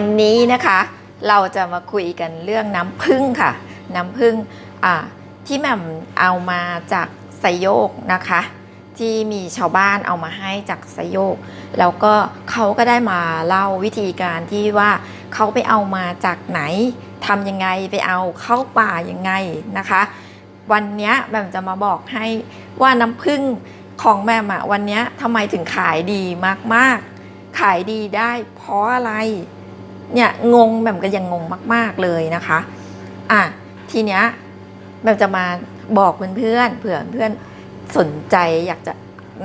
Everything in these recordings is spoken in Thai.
วันนี้นะคะเราจะมาคุยกันเรื่องน้ำผึ้งค่ะ น้ำผึ้งอ่าที่แหม่มเอามาจากไซโยกนะคะ ที่มีชาวบ้านเอามาให้จากไซโยก แล้วก็เขาก็ได้มาเล่าวิธีการที่ว่าเขาไปเอามาจากไหนทำยังไงไปเอาเข้าป่ายังไงนะคะ วันนี้แหม่มจะมาบอกให้ว่าน้ำผึ้งของแม่มอะวันนี้ทำไมถึงขายดีมากๆ ขายดีได้เพราะอะไร เนี่ยงงแบบก็ยังงงมาก ๆเลยนะคะอะทีเนี้ยแบบจะมาบอกเพื่อนๆเผื่อเพื่อนสนใจอยากจะ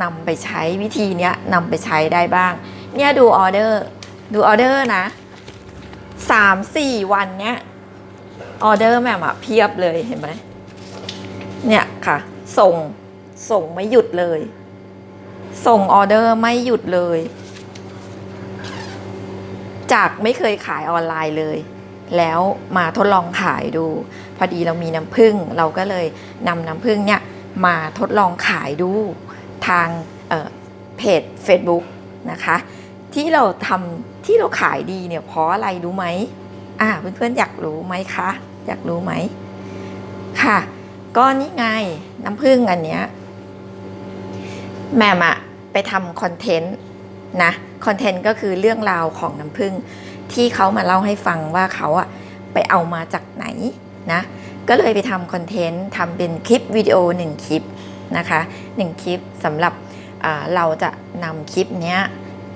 นำไปใช้วิธีเนี้ยนำไปใช้ได้บ้าง เนี่ยดูออเดอร์ดูออเดอร์นะสามสี่วันเนี้ยออเดอร์แม่มอะเพียบเลยเห็นไหมเนี่ยค่ะ ส่งส่งไม่หยุดเลย ส่งออเดอร์ไม่หยุดเลย จากไม่เคยขายออนไลน์เลย แล้วมาทดลองขายดู พอดีเรามีน้ำผึ้งเราก็เลยนำน้ำผึ้งเนี่ยมาทดลองขายดูทางเเพจ Facebook นะคะ ที่เราทำที่เราขายดีเนี่ยเพราะอะไรรู้ไหมอ่าเพื่อนๆอยากรู้ไหมคะ อยากรู้ไหมค่ะ ก็นี่ไงน้ำผึ้งอันเนี้ยแม่มะไปทำคอนเทนต์นะ คอนเทนต์ก็คือเรื่องราวของน้ำผึ้งที่เขามาเล่าให้ฟังว่าเขาอะไปเอามาจากไหนนะก็เลยไปทำคอนเทนต์ทำเป็นคลิปวิดีโอหนึ่งคลิปนะคะหนึ่งคลิปสำหรับเราจะนำคลิปนี้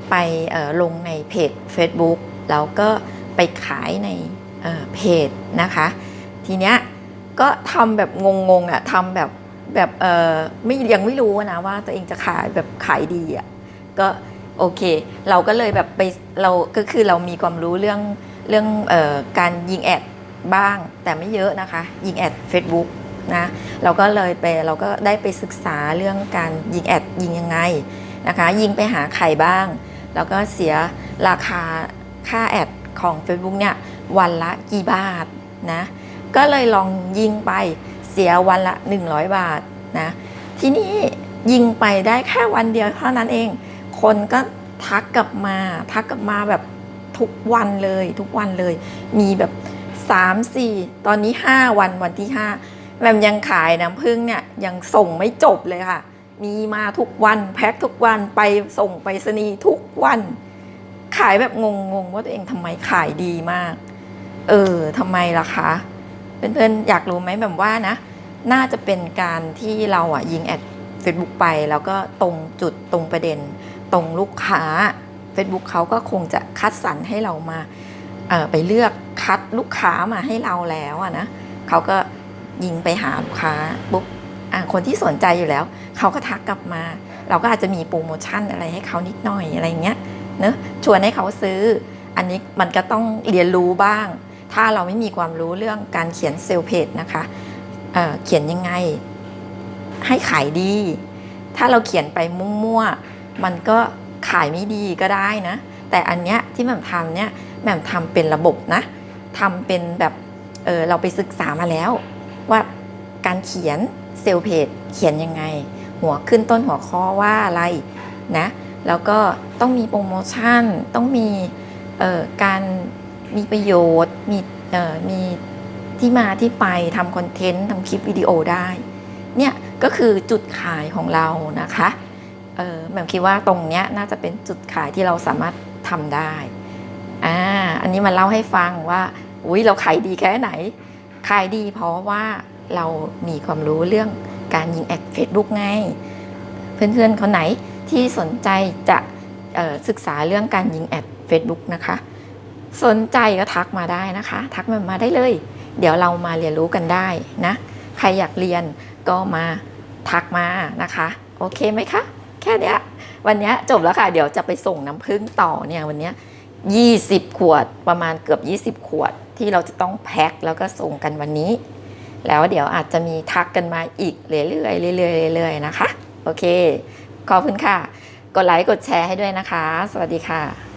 ไปลงในเพจ Facebook แล้วก็ไปขายในเเพจนะคะ ทีเนี้ยก็ทำแบบงงๆอะทำแบบแบบเออไม่ยังไม่รู้นะว่าตัวเองจะขายแบบขายดีอะก็ โอเค เราก็เลยแบบไปเราก็คือเรามีความรู้เรื่องเรื่องออการยิงแอดบ้างแต่ไม่เยอะนะคะ ยิงแอด Facebook นะเราก็เลยไปเราก็ได้ไปศึกษาเรื่องการยิงแอดยิงยังไงนะคะ ยิงไปหาใครบ้าง แล้วก็เสียราคาค่าแอดของ Facebook เนี่ยวันละกี่บาทนะก็เลยลองยิงไปเสียวันละ 100 บาทนะทีนี้ยิงไปได้แค่วันเดียวเท่านั้นเอง คนก็ทักกลับมา ทักกลับมาแบบทุกวันเลยทุกวันเลย มีแบบ 3 4 ตอนนี้ 5 วันวันที่ 5แมมยังขายน้ำผึ้งเนี่ยยังส่งไม่จบเลยค่ะ มีมาทุกวันแพ็คทุกวันไปส่งไปรษณีทุกวัน ขายแบบงงๆว่าตัวเองทำไมขายดีมาก เออทำไมล่ะคะเพื่อนๆอยากรู้ไหมแบบว่านะ น่าจะเป็นการที่เราอะยิงแอด Facebook ไปแล้วก็ตรงจุดตรงประเด็น ตรงลูกค้า Facebook เขาก็คงจะคัดสรรให้เรามาไปเลือกคัดลูกค้ามาให้เราแล้วอะนะเขาก็ยิงไปหาลูกค้าปุ๊บคนที่สนใจอยู่แล้ว เขาก็ทักกลับมา เราก็อาจจะมีโปรโมชั่นอะไรให้เขานิดหน่อยอะไรเงี้ยเนอะชวนให้เขาซื้อ อันนี้มันก็ต้องเรียนรู้บ้าง ถ้าเราไม่มีความรู้เรื่องการเขียนเซลล์เพจนะคะเเขียนยังไงให้ขายดี ถ้าเราเขียนไปมั่วๆ มันก็ขายไม่ดีก็ได้นะ แต่อันเนี้ยที่แหม่มทำเนี่ยแหม่มทำเป็นระบบนะทำเป็นแบบเออเราไปศึกษามาแล้ว ว่าการเขียนเซลล์เพจเขียนยังไง หัวขึ้นต้นหัวข้อว่าอะไรนะแล้วก็ต้องมีโปรโมชั่น ต้องมีเออการมีประโยชน์ มีเออมีที่มาที่ไปทำคอนเทนต์ทำคลิปวิดีโอได้ เนี่ยก็คือจุดขายของเรานะคะ แหม่มคิดว่าตรงเนี้ยน่าจะเป็นจุดขายที่เราสามารถทำได้อ่าอันนี้มาเล่าให้ฟังว่าอุ้ยเราขายดีแค่ไหน ขายดีเพราะว่าเรามีความรู้เรื่องการยิงแอดเฟซบุ๊กไง เพื่อนๆคนไหนที่สนใจจะศึกษาเรื่องการยิงแอด Facebook นะคะ สนใจก็ทักมาได้นะคะ ทักมามาได้เลย เดี๋ยวเรามาเรียนรู้กันได้นะ ใครอยากเรียนก็มาทักมานะคะ โอเคไหมคะ แค่เนี้ยวันนี้จบแล้วค่ะ เดี๋ยวจะไปส่งน้ำผึ้งต่อเนี่ยวันนี้ย20ขวดประมาณเกือบ20ขวดที่เราจะต้องแพ็คแล้วก็ส่งกันวันนี้ แล้วเดี๋ยวอาจจะมีทักกันมาอีกเรื่อยๆเรื่อยๆเรื่อยๆนะคะ โอเค ขอบคุณค่ะ กดไลค์กดแชร์ให้ด้วยนะคะ สวัสดีค่ะ